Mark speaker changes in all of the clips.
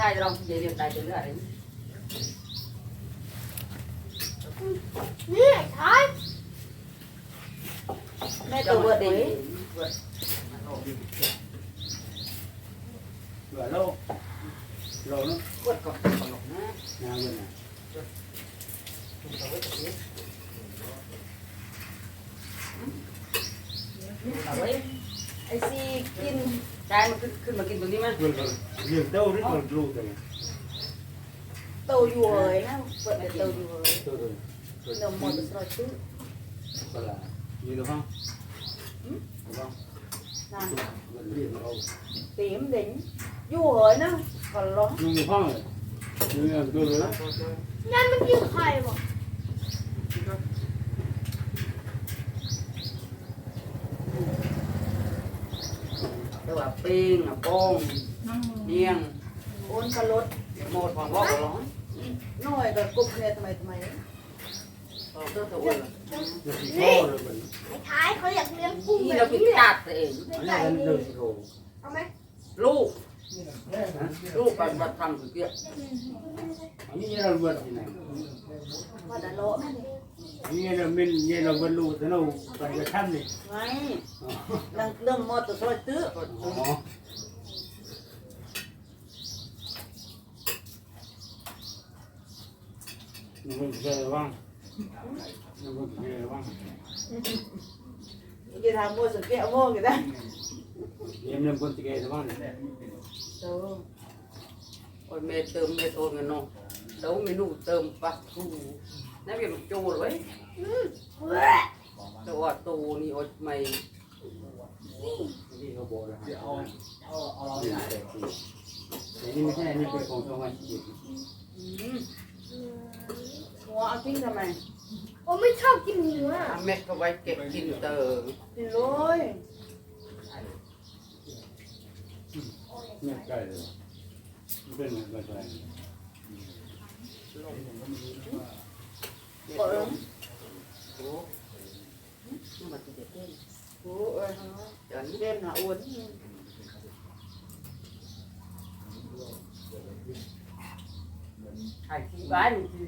Speaker 1: ใช่เราเดี๋ยวเดี๋ยวตายจะเลือด
Speaker 2: นี่ท้าย
Speaker 1: แม่ตัวเบิดเอง
Speaker 3: เบื่อโลกโลกเนาะ
Speaker 1: กดก่อนก่อนนะ
Speaker 3: งานเงินน่ะ
Speaker 1: เอาไว้ไอ้ซีกินได้มันขึ้นขึ้นมากินตรงนี้มั้ย
Speaker 3: เงินก็เรื่องเต้าหรือเงินลูกกัน
Speaker 1: โตอยู่เอ้ยนะเปิดเป็นโตอยู่เอ้ย
Speaker 3: ตัวเลย
Speaker 1: นมหมดสอยตื้อ
Speaker 3: ก็ละมีหรือเปล่าเปล่า
Speaker 1: นั่น
Speaker 3: เงินเรียกเรา
Speaker 1: ตีม đỉnh อยู่เอ้ยนะ còn lo
Speaker 3: ลุงอยู่ห้องเลยลุงเงินตัวเลย
Speaker 2: นั่นมันกินไข่บ่
Speaker 1: แต่ว่าปิ้งอะโป้งเนียงโอนกระลดหมดของพ่อก็ร้อนน้อยก็กุบเนี่ยทำไมทำไมต่อตัวตัวอ้วน
Speaker 3: จะสีโก้เลยมัน
Speaker 2: ไอ้ท้ายเขาอยากเลี้ยงกุ้ง
Speaker 1: นี่
Speaker 2: แบ
Speaker 1: เรา
Speaker 2: บ
Speaker 1: พิ
Speaker 2: นี้แหละ
Speaker 1: จารตัวเอง
Speaker 3: อันนี้มันเดินสีโก้
Speaker 2: เอาไหม
Speaker 1: ลูกลูกกันมาทำสุดเกี้ย
Speaker 3: อันนี้เราเบิดที่ไหน
Speaker 1: มาดันโลแม่ดิ
Speaker 3: อั นนี้เราเป็นเนี่ยเราเบิดลูกแต่เราไปกระชั้นนี่
Speaker 1: ไงนั่งเรื่องมอตัวซอยตื้อ
Speaker 3: อ๋อนึกว่าจะว่างนึกว่าจะว่าง
Speaker 1: จะทำมัวสุดเกี้ยมัวกี่ได้
Speaker 3: เรียนเรื่องคนตะเกียบว่างเนี่ย
Speaker 1: โตโอ้ยเมเติมเมโทนกันเนาะเดี๋ยวเมนูเติมปักทู นั่นเป็นโจรไว้
Speaker 2: เว้ย
Speaker 1: แต่ว่าตูนี่อดไม่
Speaker 3: ที่เขาบอกนะเอาเอาเอาเราเนี่ยแต่นี่ไม่ใช่นี่เป็นของสมัยจีน
Speaker 1: หัวเอาทิ้งทำไม
Speaker 2: ผมไม่ชอบกินเนื้อ
Speaker 1: เอาเม็ดก็ไว้เก็บกินเตอกินเลย
Speaker 3: เนี่ยใกล้เลยเป็นอะไรกัน
Speaker 1: เปิดโอ้นี่มันจะเด้งโอ้เออเดี๋ยวนี้เล่นหาอ้วนถ่ายที่บ้านที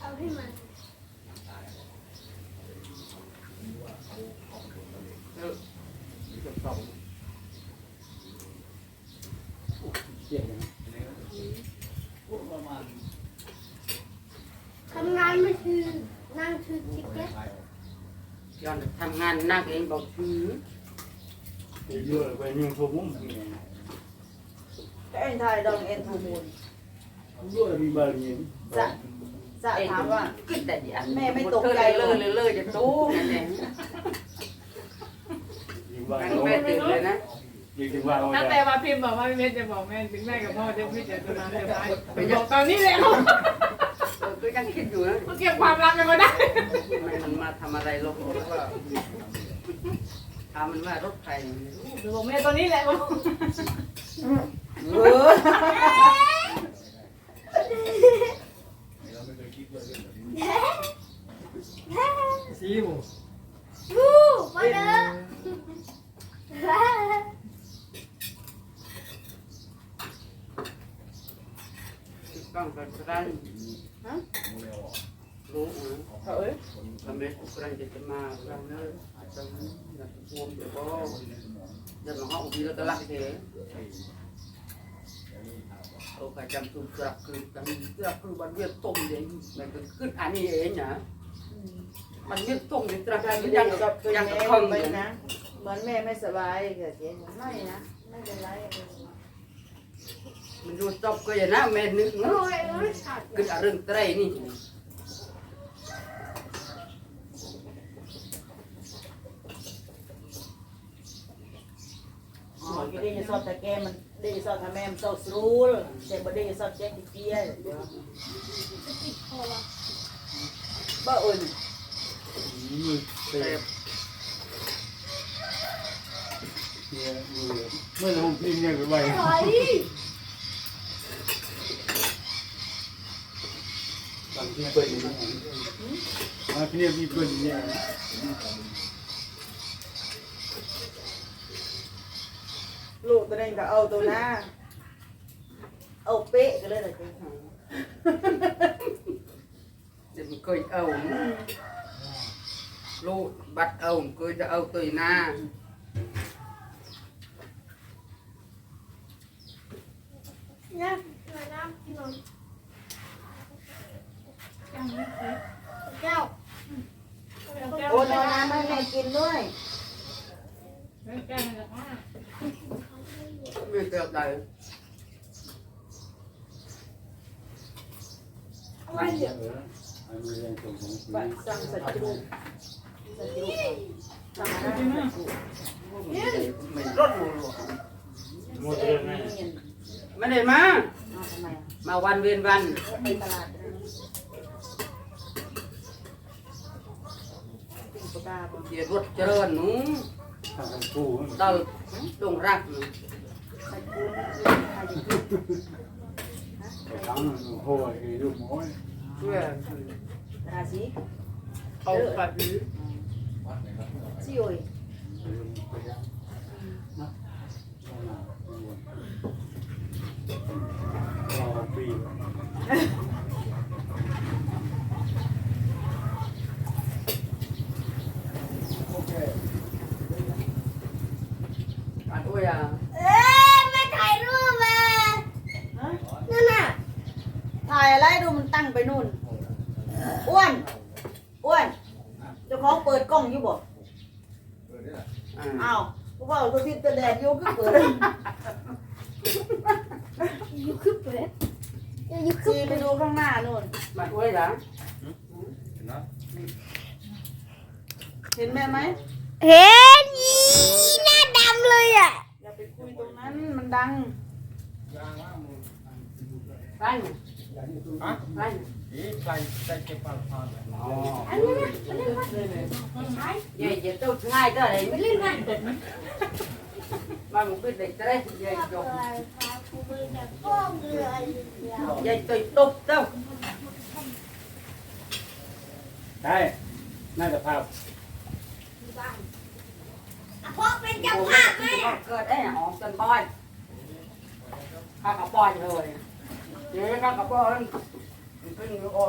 Speaker 2: เอาให้มัน
Speaker 1: เออจะส่ง
Speaker 3: เจียนะ
Speaker 2: ทำงานไม่คือนั่งคือชิคเก้น
Speaker 1: ย้อนทำงานนักเองบอกคือ
Speaker 3: เยอะไปยังทุ่ม
Speaker 1: แต่เอ็นไทยดองเอ็นทูมูล
Speaker 3: เยอะมีบาลี
Speaker 1: จะจะถามว่ากินแต่เดียวแม่ไม่ตกใจเลยเลยเลยจะตู้นั่นเอง
Speaker 3: ยิงว่า
Speaker 1: งั้นแม่ตื่นเลยนะ
Speaker 3: ยิงว่า
Speaker 4: ตั้งแต่ว่าพิมพ์บอกว่าพี่เมธจะบอกแม่ถึงแม่กับพ่อจะไม่เจอกันมาเลยไปบอกตอนนี้แล้ว
Speaker 1: เออ ก็ยังคิดอยู่นะ
Speaker 4: เขาเก็บความลับกันมาได้
Speaker 1: ไม่มันมาทำอะไรลงแล้วก็ถามมันว่ารถใคร
Speaker 4: บอกแม่ตอนนี้แหละบอก
Speaker 1: เออ
Speaker 3: ซีม
Speaker 2: วู้มาเด้อ
Speaker 1: ต้องกันได้ฮะรู้เอ้ยทำไมกำลังจะมาเราเนี่ยอาจจะอยากพวงเดี๋ยวก็เดี๋ยวมาห้องทีแล้วก็ลักเฉยโอ้ก็จำตุ้มกระคือจำกระคือบันเวียนต้มเองมันก็ขึ้นอันนี้เองนะมันเวียนต้มในตราการยังกับยังกับคงไปนะ
Speaker 5: เหมือนแม่ไม่สบายเกิดเจ๊ไม่นะไม่เป็นไร
Speaker 1: มันดูจบก็อย่างนั้นแม่นึก
Speaker 2: โอ้
Speaker 1: เนาะ
Speaker 2: ยเอ้ยขาด
Speaker 1: คือเรื่องไตรนี่
Speaker 5: อ๋อก็ได้ยินสอดแต่แกมันได้ยินสอดทำแม่มันสอดสรูลแต่บ่ได้ยินสอดแจ๊กเกี้ย
Speaker 2: ติดคอว่ะ
Speaker 1: บ้าอุ่น
Speaker 3: มือเตะ
Speaker 1: แต่
Speaker 3: เนี่ยมือเมื่อเราพิมพ์เนี่ยไป
Speaker 2: ถอย
Speaker 3: บางทีเปิดอย่างนี้บางทีมีเปิดอย่างนี้
Speaker 5: ลูกตัวเองก็เอาตัวหน้าเอาเป๊ะกันเลยนะจ๊ะ
Speaker 1: เดี๋ยวมันเคยเอาลูกบัดเอาเคยจะเอาตัวหน้า
Speaker 2: เนี่ยมาน้ำกินนมแก้ว
Speaker 5: โอนเอาน้ำมาให้ กินด้วย
Speaker 4: แม่แก้มันจะพ่อ
Speaker 1: ไม่เกิดใด
Speaker 2: เอาไว้เดี๋ยว
Speaker 3: เอออันนี้เรื่องของของ
Speaker 5: บัตรสั่งสัจจุสัจจุสั่งอาหารสัจจุ
Speaker 1: ไม่รถหมดหรอก
Speaker 3: หมดเรื่องไหม
Speaker 1: ไม่ได้มา
Speaker 5: เอาทำไมอะ
Speaker 1: มาวันเวียนวัน
Speaker 5: ไปตลาดนะปิ่งปลาบ่
Speaker 1: เกียรถเจริญหนู
Speaker 3: ทางของผู้
Speaker 1: เติบตรงรักหนู
Speaker 5: ใส่กุ้งใครจะกิน
Speaker 3: แต่ทั้งโอ้ยลูกหมอย
Speaker 1: เพื่อ
Speaker 5: ราศี
Speaker 1: เอากระดือ
Speaker 5: ซี่โอ้ย
Speaker 3: รอปี
Speaker 1: อันด้วยอะ
Speaker 2: เอ๊ะไม่ถ่ายรูปมา
Speaker 5: ฮะ
Speaker 2: นั่นน่ะ
Speaker 5: ถ่ายอะไรดูมันตั้งไปนู่น อ้วน อ้วนเจ้าของเปิดกล้องอยู่บ่
Speaker 1: อ่า
Speaker 5: อ้าวกูบอกตัวที่ตะแดดอยู่ก็เปิด
Speaker 2: อยู่คือเปิดอยู่คือ
Speaker 5: ซีไปดูข้างหน้านู่น
Speaker 1: มาด้วยอะ
Speaker 5: เห็นแม่ไหม
Speaker 2: เห็นหน้าดำเลยอะ
Speaker 5: อย่าไปคุยตรง นั้นมันดัง
Speaker 1: ไปไหมไปไหม
Speaker 3: อ๋อ
Speaker 2: อันนี้นะอันนี้นะ
Speaker 1: เย่เย่เจ้าง่ายก็เลยไม่เล่นง่ายมามึงเป็นเด็กจะได้เย่จบ
Speaker 2: กูมือแบบก้องเรือเดียว
Speaker 1: เย่ตุยตุบเจ้า
Speaker 3: ได้น่าจะภาพ
Speaker 2: เพราะเป็นเจ้าภาพไหม
Speaker 1: เกิดได้หอมจนบอยข้ากระปอยเลยเย่ข้ากระปอยเป็นโอ้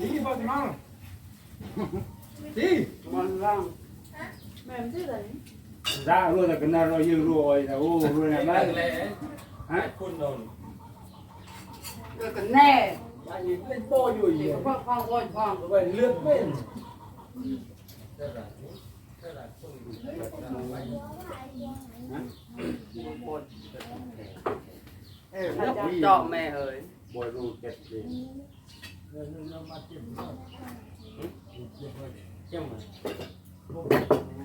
Speaker 6: Đi vào thì mang. Đi.
Speaker 1: มันร่าง
Speaker 5: แม่มันชื่ออะไร
Speaker 3: ra luôn là cái nào rồi dư rồi là ô rồi là
Speaker 6: Đây
Speaker 3: mấy
Speaker 6: lẽ.
Speaker 3: hả
Speaker 6: Con đồn.
Speaker 1: เกิดกันแน่
Speaker 6: Lại nhìn lên to nhiều
Speaker 1: เด็ก
Speaker 6: nhiều.
Speaker 1: พ่อพ่อพ่อพ่อ
Speaker 6: Vậy lướt bên.
Speaker 1: เออแล้วเจาะแม่เอ้ย
Speaker 3: bồi ru chết gì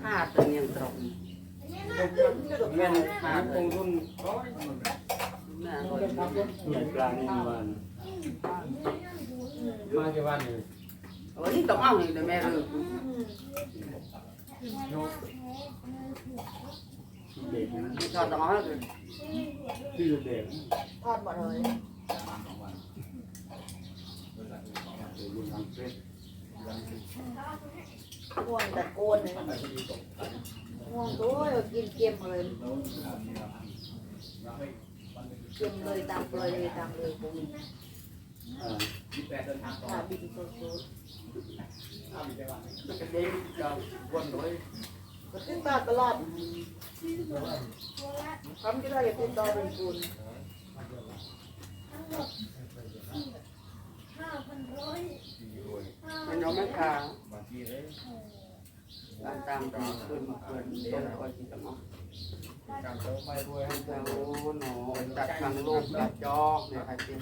Speaker 1: ห้าตัวยังตรง
Speaker 3: men
Speaker 1: ห้า
Speaker 3: hả
Speaker 1: ตัว
Speaker 3: con con
Speaker 1: แม่
Speaker 3: nhảy ra đi mà
Speaker 6: Mang cái van này.
Speaker 1: วันนี้ต้องเอาอย่างเดียวแม่รู้
Speaker 3: để
Speaker 1: ชอบต้องเอาเลย
Speaker 3: chứ để
Speaker 5: ทอดหมดเลยง่วงแต่โกนเลยง่วงตัวกินเกมเลยเกมเลยตามเลยเลยตามเลยผม
Speaker 3: à
Speaker 5: ถ้าบินโซโซ
Speaker 1: จะ กระเด็นจะวนเลย
Speaker 5: ก็ขึ้นตาตลอดคำที่เราอย่าติดต่อเป็นคุณ
Speaker 1: มันยังไม่ขาตามตามตามคืนมาคืนเดี๋ยวคอยที่จะมา
Speaker 6: Cảm ơn mày vui
Speaker 1: ให้
Speaker 6: hay
Speaker 1: เจ้าหนูจัดทางลูกจัดจอกเนี่ยใครเป็น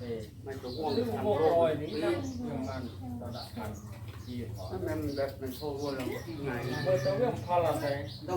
Speaker 6: Thì
Speaker 1: ไม่จะห่วง
Speaker 6: Cứ
Speaker 1: ทาง
Speaker 6: một
Speaker 1: ลูก
Speaker 6: rồi ní lắm. Nhưng mà tao đã ăn. Chi hỏi.
Speaker 1: ถ้ามันแบบมันโทรวนเราไง
Speaker 6: Bởi tao biết pha là thế.
Speaker 1: ต้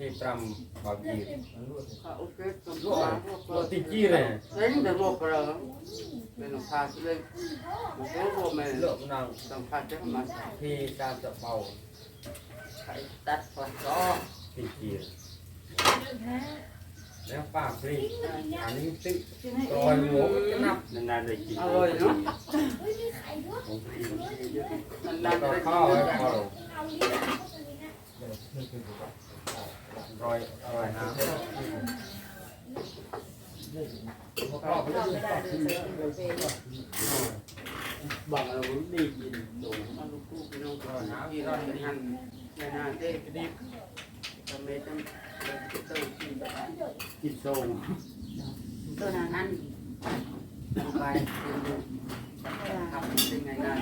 Speaker 1: องนอนเราเนี่ยโทรโทรไหมโทรมันมันมันเลยเอาเลย
Speaker 6: Rồi.
Speaker 1: เฮ้ยเดี๋ยวมันซ่อนอยู่
Speaker 6: Cứ trâu chặt. Trăm người dần lâu. Ông ti. Ti trăm bảo gì.
Speaker 1: โอเคตัวลูกมา
Speaker 6: Lộ tì chi này.
Speaker 1: เฮ้ยเดี๋ยวลูกเราเป็นหลวงพ่อที่เลยมันก็รวมเลย
Speaker 6: Lượng nào
Speaker 1: หลวงพ่อจะมา
Speaker 6: thì ta sẽ bầu
Speaker 1: ใครตัดฟันก็
Speaker 6: tì chi. แล้วป้าฟรีอันนี้ตึ๊
Speaker 5: กินให้
Speaker 6: รอยหมูจะนับ
Speaker 3: นานๆได้กิน
Speaker 1: อร่อยเนาะ
Speaker 3: ของกินเยอะ
Speaker 1: นานๆ
Speaker 6: ก็
Speaker 1: ได้
Speaker 6: ข้าวไว้ รอยอร่อยน้ำ
Speaker 5: เราไม่ได้
Speaker 3: บังเราดีกินหนู
Speaker 1: มัลูกคู่พี่น้องกรอยน้ำที่เราจะหั่นในนาเต้ดิบทำเมตัมกินโซ่กินแบบ
Speaker 3: กินโซ่
Speaker 1: ตัวนางอันลงไปทำเป็นไงกัน